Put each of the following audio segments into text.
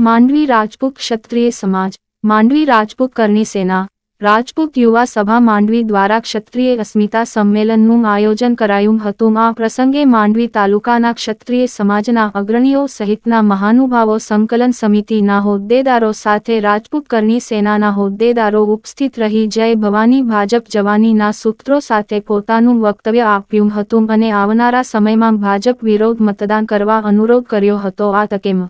માંડવી રાજપૂત ક્ષત્રિય સમાજ, માંડવી રાજપૂત કરની સેના, રાજપૂત યુવા સભા માંડવી દ્વારા ક્ષત્રિય અસ્મિતા સંમેલનનું આયોજન કરાયું હતું આ પ્રસંગે માંડવી તાલુકાના ક્ષત્રિય સમાજના અગ્રણીઓ સહિતના મહાનુભાવો સંકલન સમિતિના હોદ્દેદારો સાથે રાજપૂત કરની સેનાના હોદ્દેદારો ઉપસ્થિત રહી જય ભવાની ભાજપ જવાનીના સૂત્રો સાથે પોતાનું વક્તવ્ય આપ્યું હતું અને આવનારા સમયમાં ભાજપ વિરોધ મતદાન કરવા અનુરોધ કર્યો હતો આ તકે.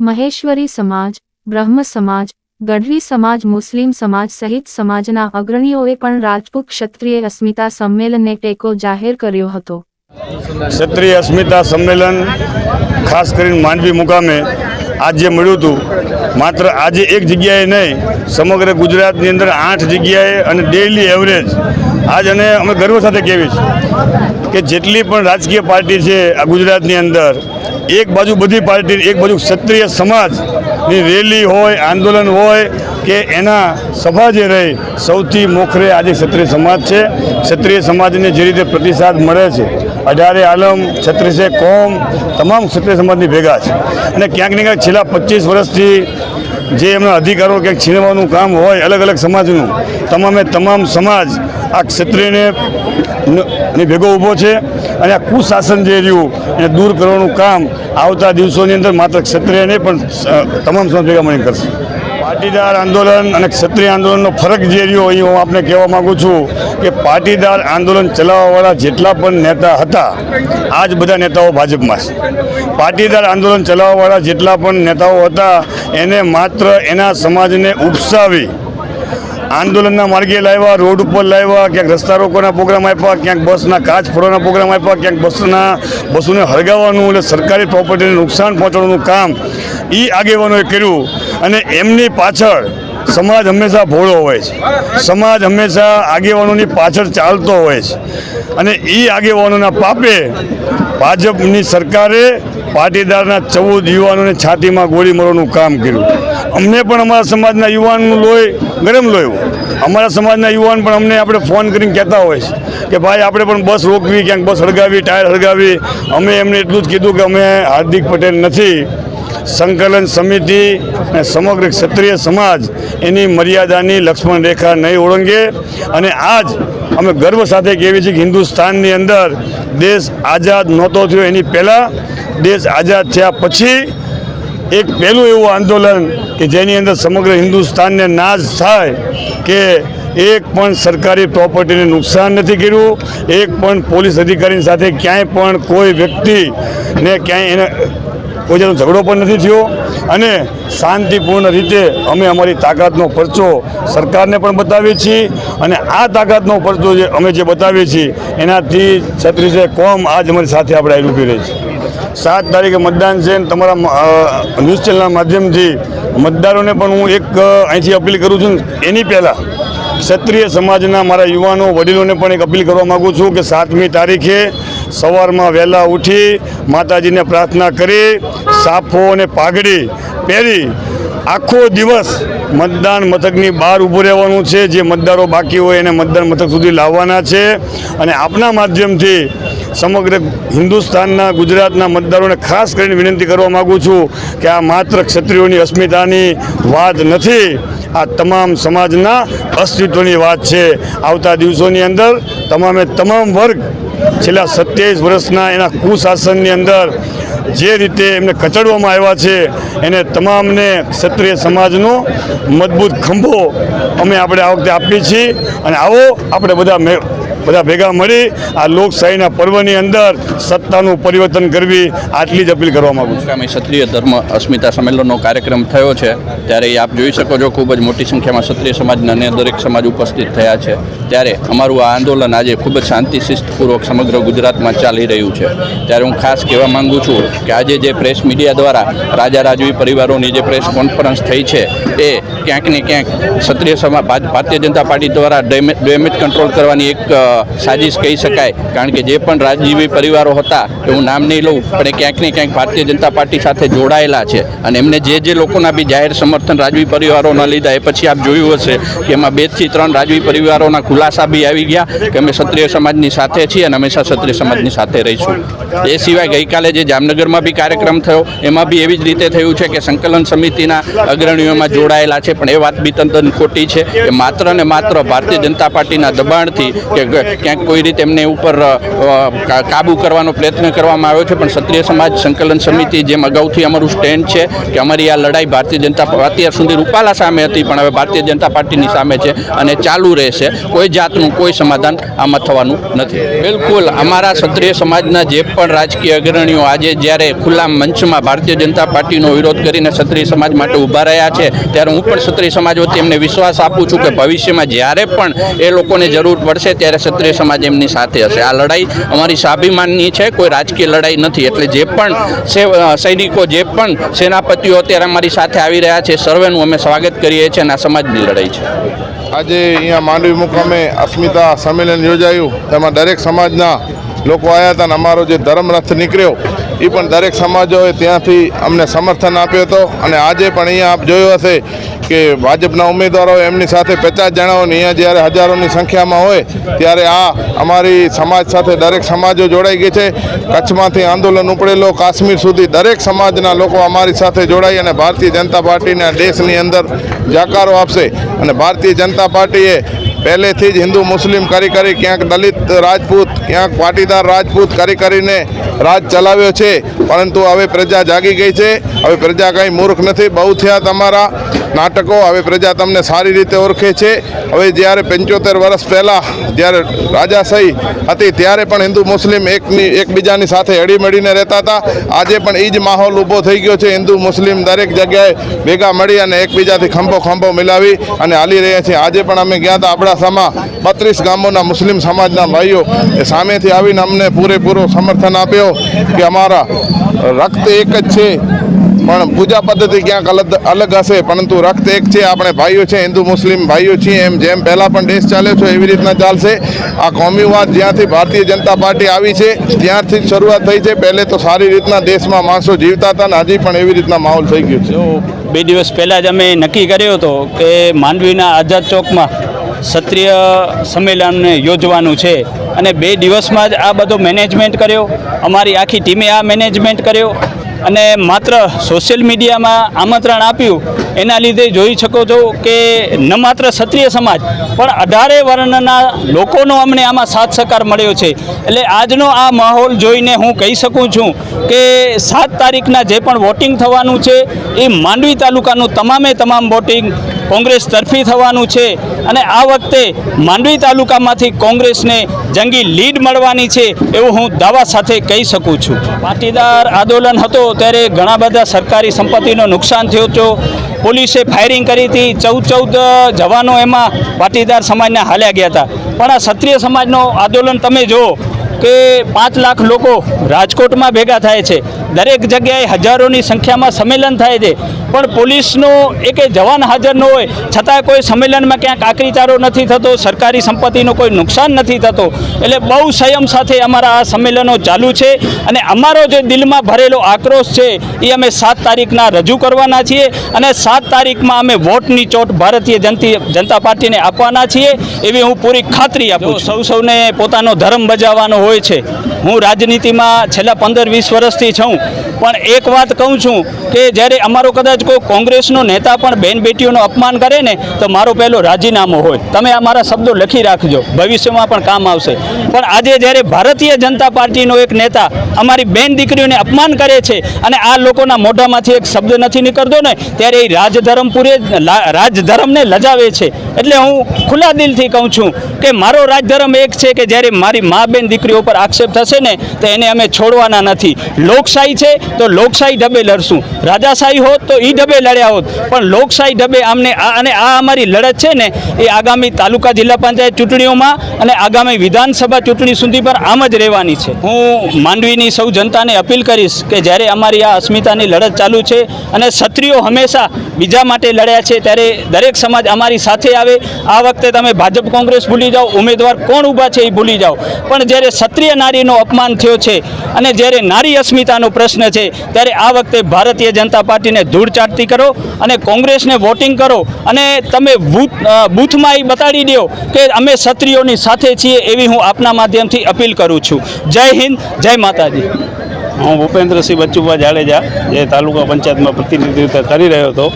મહેશ્વરી સમાજ, બ્રહ્મ સમાજ, ગઢવી સમાજ, મુસ્લિમ સમાજ સહિત સમાજના અગ્રણીઓએ પણ રાજપૂત ક્ષત્રિય અસ્મિતા સંમેલનને ટેકો જાહેર કર્યો હતો. ક્ષત્રિય અસ્મિતા સંમેલન ખાસ કરીને માંડવી મુકામે આજે મળ્યું હતું. માત્ર આજે એક જગ્યાએ નહીં, સમગ્ર ગુજરાતની અંદર આઠ જગ્યાએ અને ડેઇલી એવરેજ આજ અને અમે ગર્વ સાથે કહેવી છે કે જેટલી પણ રાજકીય પાર્ટી છે આ ગુજરાતની અંદર એક બાજુ બધી પાર્ટી, એક બાજુ ક્ષત્રિય સમાજની રેલી હોય, આંદોલન હોય, કે એના સભા જે રહી, સૌથી મોખરે આજે ક્ષત્રિય સમાજ છે. ક્ષત્રિય સમાજને જે રીતે પ્રતિસાદ મળે છે, અઢારે આલમ, છત્રીસે કોમ, તમામ ક્ષત્રિય સમાજની ભેગા છે. અને ક્યાંક ને ક્યાંક છેલ્લા પચીસ વર્ષથી જે એમના અધિકારો ક્યાંક છીનવાનું કામ હોય, અલગ અલગ સમાજનું, તમામે તમામ સમાજ આ ક્ષત્રિયને ભેગો ઊભો છે. અને આ કુશાસન જે રહ્યું, એને દૂર કરવાનું કામ આવતા દિવસોની અંદર માત્ર ક્ષત્રિય નહીં, પણ તમામ સમાજ કરશે. પાટીદાર આંદોલન અને ક્ષત્રિય આંદોલનનો ફરક જે રહ્યો એ હું આપને કહેવા માગું છું કે પાટીદાર આંદોલન ચલાવવાવાળા જેટલા પણ નેતા હતા આ જ બધા નેતાઓ ભાજપમાં છે. પાટીદાર આંદોલન ચલાવવાવાળા જેટલા પણ નેતાઓ હતા, એને માત્ર એના સમાજને ઉપસાવી આંદોલનના માર્ગે લાવ્યા, રોડ ઉપર લાવ્યા, ક્યાંક રસ્તા રોકોના પ્રોગ્રામ આપ્યા, ક્યાંક બસના કાચ ફોડવાના પ્રોગ્રામ આપ્યા, ક્યાંક બસના, બસોને હળગાવવાનું એટલે સરકારી પ્રોપર્ટીને નુકસાન પહોંચાડવાનું કામ એ આગેવાનોએ કર્યું. અને એમની પાછળ સમાજ હંમેશા ભોળો હોય છે. સમાજ હંમેશા આગેવાનોની પાછળ ચાલતો હોય છે. અને એ આગેવાનોના પાપે ભાજપની સરકારે પાટીદારના ચૌદ યુવાનોને છાતીમાં ગોળી મારવાનું કામ કર્યું. અમને પણ અમારા સમાજના યુવાનનું લોહી ગરમ લોહી અમારા સમાજના યુવાન પણ અમને આપણે ફોન કરીને કહેતા હોય છે કે ભાઈ આપણે પણ બસ રોકવી, ક્યાંક બસ હળગાવી, ટાયર હળગાવી. અમે એમને એટલું જ કીધું કે અમે હાર્દિક પટેલ નથી. સંકલન સમિતિ અને સમગ્ર ક્ષત્રિય સમાજ એની મર્યાદાની લક્ષ્મણ રેખા નહીં ઓળંગે. અને આજ અમે ગર્વ સાથે કહેવી છીએ કે હિન્દુસ્તાનની અંદર દેશ આઝાદ નહોતો થયો એની પહેલાં. દેશ આઝાદ થયા પછી એક પહેલું એવું આંદોલન કે જેની અંદર સમગ્ર હિન્દુસ્તાનને નાશ થાય કે એક પણ સરકારી પ્રોપર્ટીને નુકસાન નથી કર્યું. એક પણ પોલીસ અધિકારીની સાથે ક્યાંય પણ કોઈ વ્યક્તિને ક્યાંય એને કોઈ જાતનો ઝઘડો પણ નથી થયો અને શાંતિપૂર્ણ રીતે અમે અમારી તાકાતનો પરચો સરકારને પણ બતાવીએ છીએ અને આ તાકાતનો પરચો જે અમે જે બતાવીએ છીએ, એનાથી છત્રીસે કોમ આજ અમારી સાથે આપણે આવી ઊભી રહી છે. સાત તારીખે મતદાન છે તમારા ન્યૂઝ ચેનલના માધ્યમથી મતદારોને પણ હું એક અહીંથી અપીલ કરું છું. એની પહેલાં ક્ષત્રિય સમાજના મારા યુવાનો વડીલોને પણ એક અપીલ કરવા માગું છું કે સાતમી તારીખે સવારમાં વહેલા ઉઠી માતાજીને પ્રાર્થના કરી, સાફો અને પાઘડી પહેરી આખો દિવસ મતદાન મથકની બહાર ઊભું રહેવાનું છે. જે મતદારો બાકી હોય એને મતદાન મથક સુધી લાવવાના છે. અને આપના માધ્યમથી સમગ્ર હિન્દુસ્તાનના ગુજરાતના મતદારોને ખાસ કરીને વિનંતી કરવા માગું છું કે આ માત્ર ક્ષત્રિયોની અસ્મિતાની વાત નથી, આ તમામ સમાજના અસ્તિત્વની વાત છે. આવતા દિવસોની અંદર તમામે તમામ વર્ગ છેલ્લા સત્યાવીસ વર્ષના એના કુશાસનની અંદર જે રીતે એમને કચડવામાં આવ્યા છે, એને તમામને ક્ષત્રિય સમાજનો મજબૂત ખંભો અમે આપણે આ વખતે આપીએ છીએ. અને આવો આપણે બધા બધા ભેગા મળી આ લોકશાહીના પર્વની અંદર સત્તાનું પરિવર્તન કરવી આટલી જ અપીલ કરવા માગું છું. ક્ષત્રિય ધર્મ અસ્મિતા સંમેલનનો કાર્યક્રમ થયો છે, ત્યારે એ આપ જોઈ શકો છો ખૂબ જ મોટી સંખ્યામાં ક્ષત્રિય સમાજના અને દરેક સમાજ ઉપસ્થિત થયા છે. ત્યારે અમારું આ આંદોલન આજે ખૂબ જ શાંતિ શિસ્તપૂર્વક સમગ્ર ગુજરાતમાં ચાલી રહ્યું છે. ત્યારે હું ખાસ કહેવા માંગુ છું કે આજે જે પ્રેસ મીડિયા દ્વારા રાજા રાજવી પરિવારોની જે પ્રેસ કોન્ફરન્સ થઈ છે, એ ક્યાંક ને ક્યાંક ક્ષત્રિય સમાજ ભારતીય જનતા પાર્ટી દ્વારા ડેમે- ડેમેજ કંટ્રોલ કરવાની એક સાજિશ કહી શકાય. કારણ કે જે પણ રાજજીવી પરિવારો હતા, એવું નામ નહીં લઉં, પણ એ ક્યાંક ને ક્યાંક ભારતીય જનતા પાર્ટી સાથે જોડાયેલા છે. અને એમને જે જે લોકોના બી જાહેર સમર્થન રાજવી પરિવારોના લીધા, એ પછી આપ જોયું હશે કે એમાં બેથી ત્રણ રાજવી પરિવારોના ખુલાસા બી આવી ગયા કે અમે ક્ષત્રિય સમાજની સાથે છીએ અને હંમેશા ક્ષત્રિય સમાજની સાથે રહીશું. એ સિવાય ગઈકાલે જે જામનગરમાં બી કાર્યક્રમ થયો, એમાં બી એવી જ રીતે થયું છે કે સંકલન સમિતિના અગ્રણીઓમાં જોડાયેલા છે. પણ એ વાત બી તદ્દન ખોટી છે કે માત્ર ને માત્ર ભારતીય જનતા પાર્ટીના દબાણથી કે ક્યાંક કોઈ રીતે એમને ઉપર કાબૂ કરવાનો પ્રયત્ન કરવામાં આવ્યો છે, પણ ક્ષત્રિય સમાજ સંકલન સમિતિ જેમ અગાઉથી અમારું સ્ટેન્ડ છે કે અમારી આ લડાઈ ભારતીય જનતા અત્યાર સુધી રૂપાલા સામે હતી, પણ હવે ભારતીય જનતા પાર્ટીની સામે છે અને ચાલુ રહેશે. કોઈ જાતનું કોઈ સમાધાન આમાં થવાનું નથી. બિલકુલ અમારા ક્ષત્રિય સમાજના જે પણ રાજકીય અગ્રણીઓ આજે જ્યારે ખુલ્લા મંચમાં ભારતીય જનતા પાર્ટીનો વિરોધ કરીને ક્ષત્રિય સમાજ માટે ઊભા રહ્યા છે, ત્યારે હું પણ ક્ષત્રિય સમાજ વતી એમને વિશ્વાસ આપું છું કે ભવિષ્યમાં જ્યારે પણ એ લોકોને જરૂર પડશે ત્યારે ક્ષત્રિય સમાજ એમની સાથે હશે. આ લડાઈ અમારી સ્વાભિમાનની છે, કોઈ રાજકીય લડાઈ નથી. એટલે જે પણ સૈનિકો, જે પણ સેનાપતિઓ અત્યારે અમારી સાથે આવી રહ્યા છે, સર્વેનું અમે સ્વાગત કરીએ છીએ અને આ સમાજની લડાઈ છે. આજે અહીંયા માંડવી મુકામે અસ્મિતા સંમેલન યોજાયું. તેમાં દરેક સમાજના લોકો આવ્યા હતા અને અમારો જે ધર્મરથ નીકળ્યો એ પણ દરેક સમાજોએ ત્યાંથી અમને સમર્થન આપ્યો હતો. અને આજે પણ અહીંયા આપ જોયું હશે કે ભાજપના ઉમેદવારો એમની સાથે પચાસ જણાઓની અહીંયા જ્યારે હજારોની સંખ્યામાં હોય, ત્યારે આ અમારી સમાજ સાથે દરેક સમાજો જોડાઈ ગઈ છે. કચ્છમાંથી આંદોલન ઉપડેલો, કાશ્મીર સુધી દરેક સમાજના લોકો અમારી સાથે જોડાઈ અને ભારતીય જનતા પાર્ટીના દેશની અંદર જાકારો આપશે. અને ભારતીય જનતા પાર્ટીએ પહેલેથી જ હિન્દુ, મુસ્લિમ કરી કરી ક્યાંક દલિત, રાજપૂત ક્યાંક પાટીદાર રાજપૂત કરી કરીને રાજ ચલાવ્યો છે. પરંતુ હવે પ્રજા જાગી ગઈ છે. હવે પ્રજા કંઈ મૂર્ખ નથી. બહુ થયા તમારા. નાટકો હવે પ્રજા તમને સારી રીતે ઓળખે છે. હવે જ્યારે પંચોતેર વર્ષ પહેલાં જ્યારે રાજાશાહી હતી, ત્યારે પણ હિન્દુ મુસ્લિમ એકની એકબીજાની સાથે હળીમળીને રહેતા હતા. આજે પણ એ જ માહોલ ઊભો થઈ ગયો છે. હિન્દુ મુસ્લિમ દરેક જગ્યાએ ભેગા મળી અને એકબીજાથી ખંભો ખંભો મિલાવી અને હાલી રહ્યા છીએ. આજે પણ અમે ગયા હતા અબડાસામાં બત્રીસ ગામોના મુસ્લિમ સમાજના ભાઈઓ એ સામેથી આવીને અમને પૂરેપૂરો સમર્થન આપ્યો કે અમારા રક્ત એક જ છે. પણ પૂજા પદ્ધતિ ક્યાંક અલગ અલગ હશે, પરંતુ રક્ત એક છે, આપણે ભાઈઓ છે, હિન્દુ, મુસ્લિમ ભાઈઓ છીએ, એમ જેમ પહેલાં પણ દેશ ચાલ્યો છે, એવી રીતના ચાલશે. આ કોમીવાદ જ્યાંથી ભારતીય જનતા પાર્ટી આવી છે, ત્યારથી શરૂઆત થઈ છે. પહેલે તો સારી રીતના દેશમાં માણસો જીવતા હતા ને હજી પણ એવી રીતના માહોલ થઈ ગયો છે. બે દિવસ પહેલાં જ અમે નક્કી કર્યો હતો કે માંડવીના આઝાદ ચોકમાં ક્ષત્રિય સંમેલનને યોજવાનું છે અને બે દિવસમાં જ આ બધો મેનેજમેન્ટ કર્યો. અમારી આખી ટીમે આ મેનેજમેન્ટ કર્યો. અને માત્ર સોશિયલ મીડિયામાં આમંત્રણ આપ્યું, એના લીધે જોઈ શકો છો કે ન માત્ર ક્ષત્રિય સમાજ, પણ અઢારે વર્ણના લોકોનો અમને આમાં સાથ સહકાર મળ્યો છે. એટલે આજનો આ માહોલ જોઈને હું કહી શકું છું કે સાત તારીખના જે પણ વોટિંગ થવાનું છે, એ માંડવી તાલુકાનું તમામે તમામ વોટિંગ કોંગ્રેસ તરફી થવાનું છે અને આ વખતે માંડવી તાલુકામાંથી કોંગ્રેસને જંગી લીડ મળવાની છે એવું હું દાવા સાથે કહી શકું છું. પાટીદાર આંદોલન હતો ત્યારે ઘણા બધા સરકારી સંપત્તિનો નુકસાન થયો હતો. પોલીસે ફાયરિંગ કરી હતી. ચૌદ ચૌદ જવાનો એમાં પાટીદાર સમાજના હાલ્યા ગયા હતા. પણ આ ક્ષત્રિય સમાજનો આંદોલન તમે જુઓ કે પાંચ લાખ લોકો રાજકોટમાં ભેગા થાય છે. દરેક જગ્યાએ હજારોની સંખ્યામાં સંમેલન થાય છે. પણ પોલીસનો એકે જવાન હાજર ન હોય, છતાં કોઈ સંમેલનમાં ક્યાંક આકરીચારો નથી થતો, સરકારી સંપત્તિનો કોઈ નુકસાન નથી થતો. એટલે બહુ સંયમ સાથે અમારા આ સંમેલનો ચાલુ છે અને અમારો જે દિલમાં ભરેલો આક્રોશ છે, એ અમે સાત તારીખના રજૂ કરવાના છીએ અને સાત તારીખમાં અમે વોટની ચોટ ભારતીય જનતી, જનતા પાર્ટીને આપવાના છીએ. એવી હું પૂરી ખાતરી આપું સૌ સૌને પોતાનો ધર્મ બજાવવાનો હોય છે, હું રાજનીતિમાં છેલ્લા પંદર વીસ વર્ષથી છું. પણ એક વાત કહું છું કે જ્યારે અમારો કદાચ કોઈ કોંગ્રેસનો નેતા પણ બેન બેટીઓનું અપમાન કરે ને, તો મારો પહેલો રાજીનામો હોય. તમે આ મારા શબ્દો લખી રાખજો. ભવિષ્યમાં પણ કામ આવશે. પણ આજે જ્યારે ભારતીય જનતા પાર્ટીનો એક નેતા અમારી બેન દીકરીઓને અપમાન કરે છે અને આ લોકોના મોઢામાંથી એક શબ્દ નથી નીકળતો ને, ત્યારે એ રાજધર્મ પૂરે રાજધર્મને લજાવે છે. એટલે હું ખુલ્લા દિલથી કહું છું કે મારો રાજધર્મ એક છે કે જ્યારે મારી મા બેન દીકરીઓ પર આક્ષેપ થશે ને, તો એને અમે છોડવાના નથી. લોકશાહી લોકશાહી છે, તો લોકશાહી ઢબે લડશું. રાજાશાહી હોત તો એ ઢબે લડ્યા હોત. પણ લોકશાહી ઢબે આમને અને આ અમારી લડત છે ને, એ આગામી તાલુકા જિલ્લા પંચાયત ચૂંટણીઓમાં અને આગામી વિધાનસભા ચૂંટણી સુધી પર આમ જ રહેવાની છે. હું માંડવીની સૌ જનતાને અપીલ કરીશ કે જ્યારે અમારી આ અસ્મિતાની લડત ચાલુ છે અને ક્ષત્રિયો હંમેશા બીજા માટે લડ્યા છે, ત્યારે દરેક સમાજ અમારી સાથે આવે. આ વખતે તમે ભાજપ કોંગ્રેસ ભૂલી જાઓ, ઉમેદવાર કોણ ઊભા છે એ ભૂલી જાઓ. પણ જ્યારે ક્ષત્રિય નારીનો અપમાન થયો છે અને જ્યારે નારી અસ્મિતાનો પ્રશ્ન છે, ત્યારે આ વખતે ભારતીય જનતા પાર્ટીને ધૂળ ચાટતી કરો અને કોંગ્રેસને વોટિંગ કરો અને તમે બૂથ બૂથમાં એ બતાડી દો કે અમે ક્ષત્રિયોની સાથે છીએ એવી હું આપના માધ્યમથી અપીલ કરું છું. જય હિન્દ, જય માતાજી. હું ભૂપેન્દ્રસિંહ બચ્ચુભા જાડેજા જે તાલુકા પંચાયતમાં પ્રતિનિધિત્વ કરી રહ્યો હતો.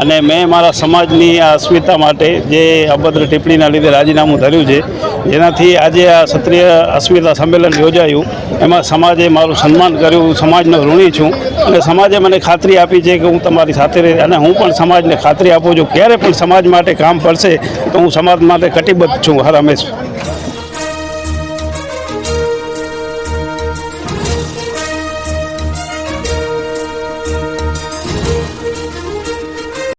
અને મેં મારા સમાજની આ અસ્મિતા માટે જે અભદ્ર ટિપ્પણીના લીધે રાજીનામું ધર્યું છે, જેનાથી આજે આ ક્ષત્રિય અસ્મિતા સંમેલન યોજાયું. એમાં સમાજે મારું સન્માન કર્યું સમાજનો ઋણી છું. અને સમાજે મને ખાતરી આપી છે કે હું તમારી સાથે રહી અને હું પણ સમાજને ખાતરી આપું છું. ક્યારે પણ સમાજ માટે કામ પડશે તો હું સમાજ માટે કટિબદ્ધ છું. હર હંમેશ.